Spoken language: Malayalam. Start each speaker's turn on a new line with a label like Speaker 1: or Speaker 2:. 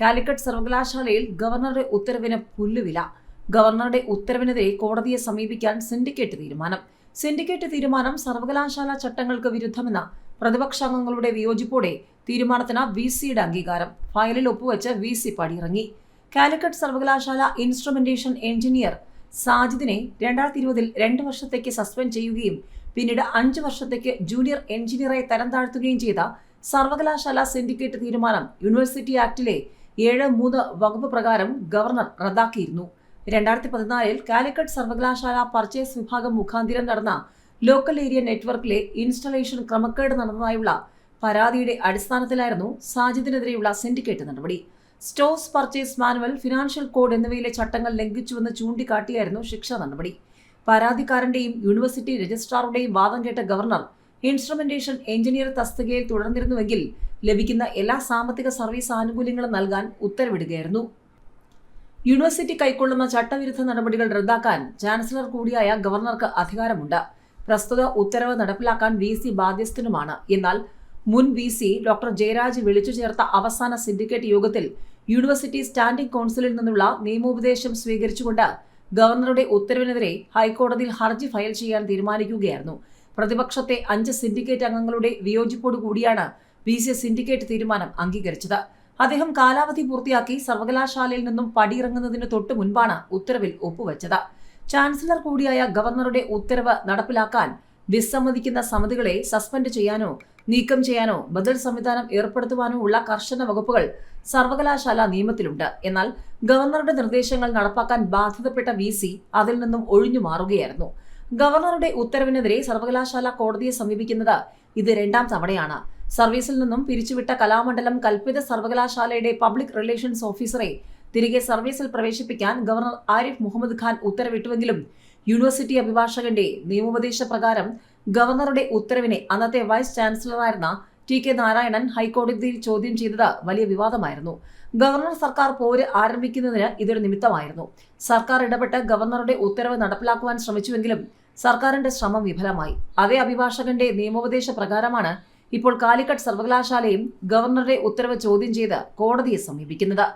Speaker 1: കാലിക്കറ്റ് സർവകലാശാലയിൽ ഗവർണറുടെ ഉത്തരവിന് പുല്ലുവില. ഗവർണറുടെ ഉത്തരവിനെതിരെ കോടതിയെ സമീപിക്കാൻ സിൻഡിക്കേറ്റ് തീരുമാനം. സിൻഡിക്കേറ്റ് തീരുമാനം സർവകലാശാല ചട്ടങ്ങൾക്ക് വിരുദ്ധമെന്ന പ്രതിപക്ഷാംഗങ്ങളുടെ വിയോജിപ്പോടെ തീരുമാനത്തിന് വി സിയുടെ അംഗീകാരം. ഫയലിൽ ഒപ്പുവെച്ച് വി സി പടിയിറങ്ങി. കാലിക്കറ്റ് സർവകലാശാല ഇൻസ്ട്രുമെന്റേഷൻ എഞ്ചിനീയർ സാജിദിനെ രണ്ടായിരത്തി ഇരുപതിൽ രണ്ട് വർഷത്തേക്ക് സസ്പെൻഡ് ചെയ്യുകയും പിന്നീട് അഞ്ച് വർഷത്തേക്ക് ജൂനിയർ എഞ്ചിനീയറെ തരം താഴ്ത്തുകയും ചെയ്ത സർവകലാശാല സിൻഡിക്കേറ്റ് തീരുമാനം യൂണിവേഴ്സിറ്റി ആക്ടിലെ ഏഴ് മൂന്ന് വകുപ്പ് പ്രകാരം ഗവർണർ റദ്ദാക്കിയിരുന്നു. രണ്ടായിരത്തി പതിനാലിൽ കാലിക്കറ്റ് സർവകലാശാല പർച്ചേസ് വിഭാഗം മുഖാന്തിരം നടന്ന ലോക്കൽ ഏരിയ നെറ്റ്വർക്കിലെ ഇൻസ്റ്റലേഷൻ ക്രമക്കേട് നടന്നതായുള്ള പരാതിയുടെ അടിസ്ഥാനത്തിലായിരുന്നു സാജിദിനെതിരെയുള്ള സിൻഡിക്കേറ്റ് നടപടി. Stores purchase manual financial code എന്നിവയിലെ ചട്ടങ്ങൾ ലംഘിച്ചുവെന്ന് ചൂണ്ടിക്കാട്ടിയായിരുന്നു ശിക്ഷാ നടപടി. പരാതിക്കാരന്റെയും യൂണിവേഴ്സിറ്റി രജിസ്ട്രാറുടെയും വാദം കേട്ട ഗവർണർ ഇൻസ്ട്രുമെന്റേഷൻ എഞ്ചിനീയർ തസ്തികയിൽ തുടർന്നിരുന്നുവെങ്കിൽ ലഭിക്കുന്ന എല്ലാ സാമ്പത്തിക സർവീസ് ആനുകൂല്യങ്ങളും നൽകാൻ ഉത്തരവിടുകയായിരുന്നു. യൂണിവേഴ്സിറ്റി കൈക്കൊള്ളുന്ന ചട്ടവിരുദ്ധ നടപടികൾ റദ്ദാക്കാൻ ചാൻസലർ കൂടിയായ ഗവർണർക്ക് അധികാരമുണ്ട്. പ്രസ്തുത ഉത്തരവ് നടപ്പിലാക്കാൻ വി സി ബാധ്യസ്ഥനുമാണ്. എന്നാൽ മുൻ വി സി ഡോക്ടർ ജയരാജ് വിളിച്ചു ചേർത്ത അവസാന സിൻഡിക്കേറ്റ് യോഗത്തിൽ യൂണിവേഴ്സിറ്റി സ്റ്റാൻഡിംഗ് കൗൺസിലിൽ നിന്നുള്ള നിയമോപദേശം സ്വീകരിച്ചുകൊണ്ട് ഗവർണറുടെ ഉത്തരവിനെതിരെ ഹൈക്കോടതിയിൽ ഹർജി ഫയൽ ചെയ്യാൻ തീരുമാനിക്കുകയായിരുന്നു. പ്രതിപക്ഷത്തെ അഞ്ച് സിൻഡിക്കേറ്റ് അംഗങ്ങളുടെ വിയോജിപ്പോടു കൂടിയാണ് വി സി സിൻഡിക്കേറ്റ് തീരുമാനം അംഗീകരിച്ചത്. അദ്ദേഹം കാലാവധി പൂർത്തിയാക്കി സർവകലാശാലയിൽ നിന്നും പടിയിറങ്ങുന്നതിന് തൊട്ടു മുൻപാണ് ഉത്തരവിൽ ഒപ്പുവെച്ചത്. ചാൻസലർ കൂടിയായ ഗവർണറുടെ ഉത്തരവ് നടപ്പിലാക്കാൻ വിസമ്മതിക്കുന്ന സമിതികളെ സസ്പെൻഡ് ചെയ്യാനോ നീക്കം ചെയ്യാനോ ബദൽ സംവിധാനം ഏർപ്പെടുത്തുവാനോ ഉള്ള കർശന വകുപ്പുകൾ സർവകലാശാല നിയമത്തിലുണ്ട്. എന്നാൽ ഗവർണറുടെ നിർദ്ദേശങ്ങൾ നടപ്പാക്കാൻ ബാധ്യതപ്പെട്ട വി സി അതിൽ നിന്നും ഒഴിഞ്ഞു മാറുകയായിരുന്നു. ഗവർണറുടെ ഉത്തരവിനെതിരെ സർവകലാശാല കോടതിയെ സമീപിക്കുന്നത് ഇത് രണ്ടാം തവണയാണ്. സർവീസിൽ നിന്നും പിരിച്ചുവിട്ട കലാമണ്ഡലം കൽപ്പിത സർവകലാശാലയുടെ പബ്ലിക് റിലേഷൻസ് ഓഫീസറെ തിരികെ സർവീസിൽ പ്രവേശിപ്പിക്കാൻ ഗവർണർ ആരിഫ് മുഹമ്മദ് ഖാൻ ഉത്തരവിട്ടുവെങ്കിലും യൂണിവേഴ്സിറ്റി അഭിഭാഷകന്റെ നിയമോപദേശ പ്രകാരം ഗവർണറുടെ ഉത്തരവിനെ അന്നത്തെ വൈസ് ചാൻസലറായിരുന്ന ടി കെ നാരായണൻ ഹൈക്കോടതിയിൽ ചോദ്യം ചെയ്തത് വലിയ വിവാദമായിരുന്നു. ഗവർണർ സർക്കാർ പോര് ആരംഭിക്കുന്നതിന് ഇതൊരു നിമിത്തമായിരുന്നു. സർക്കാർ ഇടപെട്ട് ഗവർണറുടെ ഉത്തരവ് നടപ്പിലാക്കുവാൻ ശ്രമിച്ചുവെങ്കിലും സർക്കാരിന്റെ ശ്രമം വിഫലമായി. അതേ അഭിഭാഷകന്റെ നിയമോപദേശ പ്രകാരമാണ് ഇപ്പോൾ കാലിക്കറ്റ് സർവകലാശാലയും ഗവർണറുടെ ഉത്തരവ് ചോദ്യം ചെയ്ത് കോടതിയെ സമീപിക്കുന്നത്.